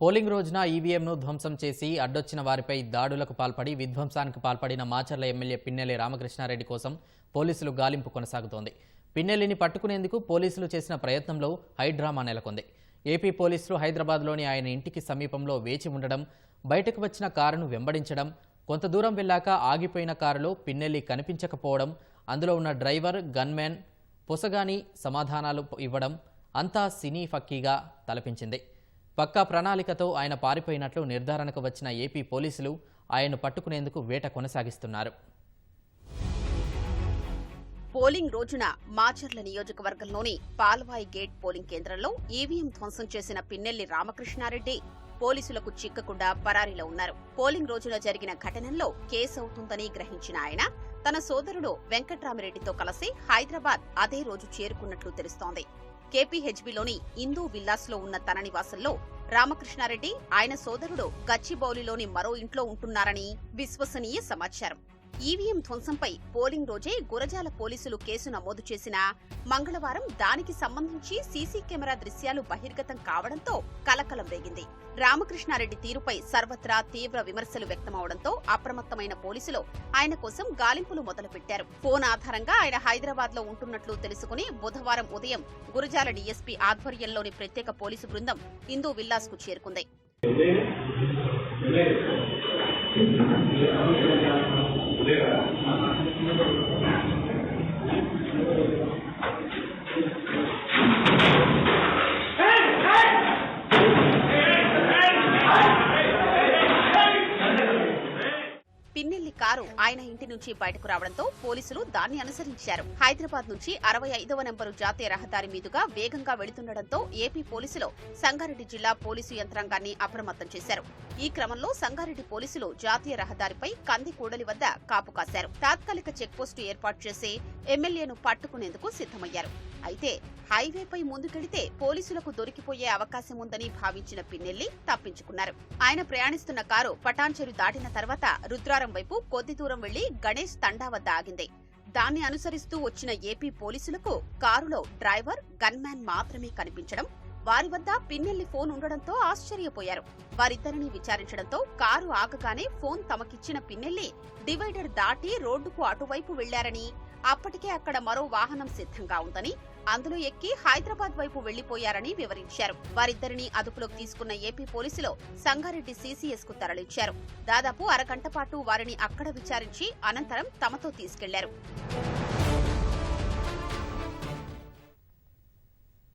Polling రోజున ఈవీఎంను ధ్వంసం చేసి అడ్డొచ్చిన వారిపై దాడులకు పాల్పడి విధ్వంసానికి పాల్పడిన మాచర్ల ఎమ్మెల్యే పిన్నెల్లి రామకృష్ణారెడ్డి కోసం పోలీసులు గాలింపు కొనసాగుతోంది. పిన్నెల్లిని పట్టుకునేందుకు పోలీసులు చేసిన ప్రయత్నంలో హైడ్రామా నెలకొంది. ఏపీ పోలీసులు హైదరాబాద్లోని ఆయన ఇంటికి సమీపంలో వేచి ఉండడం బయటకు వచ్చిన కారును వెంబడించడం కొంత దూరం వెళ్ళాక ఆగిపోయిన కారులో పిన్నెల్లి కనిపించకపోవడం అందులో ఉన్న డ్రైవర్ గన్మ్యాన్ పొసగాని సమాధానాలు ఇవ్వడం అంతా సినీ ఫక్కీగా తలపించింది. పక్కా ప్రణాళికతో ఆయన పారిపోయినట్లు నిర్ధారణకు వచ్చిన ఏపీ పోలీసులు ఆయన్ను పట్టుకునేందుకు వేట కొనసాగిస్తున్నారు. పోలింగ్ రోజున మాచర్ల నియోజకవర్గంలోని పాల్వాయి గేట్ పోలింగ్ కేంద్రంలో ఈవీఎం ధ్వంసం చేసిన పిన్నెల్లి రామకృష్ణారెడ్డి పోలీసులకు చిక్కకుండా పరారీలో ఉన్నారు. పోలింగ్ రోజున జరిగిన ఘటనలో కేసు అవుతుందని గ్రహించిన ఆయన తన సోదరుడు వెంకట్రామిరెడ్డితో కలిసి హైదరాబాద్ అదే రోజు చేరుకున్నట్లు తెలుస్తోంది. కేపీహెచ్బిలోని ఇందూ విల్లాస్లో ఉన్న తన నివాసంలో రామకృష్ణారెడ్డి ఆయన సోదరుడు గచ్చిబౌలిలోని మరో ఇంట్లో ఉంటున్నారని విశ్వసనీయ సమాచారం. ఈవీఎం ధ్వంసంపై పోలింగ్ రోజే గురజాల పోలీసులు కేసు నమోదు చేసినా మంగళవారం దానికి సంబంధించి సీసీ కెమెరా దృశ్యాలు బహిర్గతం కావడంతో కలకలం రేగింది. రామకృష్ణారెడ్డి తీరుపై సర్వత్రా తీవ్ర విమర్శలు వ్యక్తమవడంతో అప్రమత్తమైన పోలీసులు ఆయన కోసం గాలింపులు మొదలుపెట్టారు. ఫోన్ ఆధారంగా ఆయన హైదరాబాద్లో ఉంటున్నట్లు తెలుసుకుని బుధవారం ఉదయం గురజాల డీఎస్పీ ఆధ్వర్యంలోని ప్రత్యేక పోలీసు బృందం హిందూ విల్లాస్కు చేరుకుంది పిన్నెల్లి కారు ఆయన నుంచి బయటకు రావడంతో పోలీసులు దాన్ని అనుసరించారు. హైదరాబాద్ నుంచి అరవై ఐదవ నెంబరు జాతీయ రహదారి మీదుగా వేగంగా వెళుతుండటంతో ఏపీ పోలీసులు సంగారెడ్డి జిల్లా పోలీసు యంత్రాంగాన్ని అప్రమత్తం చేశారు. ఈ క్రమంలో సంగారెడ్డి పోలీసులు జాతీయ రహదారిపై కంది కూడలి వద్ద కాపు కాశారు. తాత్కాలిక చెక్పోస్టు ఏర్పాటు చేసి ఎమ్మెల్యేను పట్టుకునేందుకు సిద్ధమయ్యారు. అయితే హైవేపై ముందుకెడితే పోలీసులకు దొరికిపోయే అవకాశం ఉందని భావించిన పిన్నెల్లి తప్పించుకున్నారు. ఆయన ప్రయాణిస్తున్న కారు పటాన్చెరు దాటిన తర్వాత రుద్రారం వైపు కొద్ది దూరం వెళ్ళి గణేష్ తండా వద్ద ఆగింది. దాన్ని అనుసరిస్తూ వచ్చిన ఏపీ పోలీసులకు కారులో డ్రైవర్ గన్మ్యాన్ మాత్రమే కనిపించడం వారి వద్ద పిన్నెల్లి ఫోన్ ఉండడంతో ఆశ్చర్యపోయారు. వారిద్దరిని విచారించడంతో కారు ఆగగానే ఫోన్ తమకిచ్చిన పిన్నెల్లి డివైడర్ దాటి రోడ్డుకు అటువైపు వెళ్ళారని అప్పటికే అక్కడ మరో వాహనం సిద్ధంగా ఉందని అందులో ఎక్కి హైదరాబాద్ వైపు వెళ్ళిపోయారని వివరించారు. వారిద్దరిని అదుపులోకి తీసుకున్న ఏపీ పోలీసులు సంగారెడ్డి సీసీఎస్కు తరలించారు. దాదాపు అరగంట పాటు వారిని అక్కడ విచారించి అనంతరం తమతో తీసుకెళ్ళారు.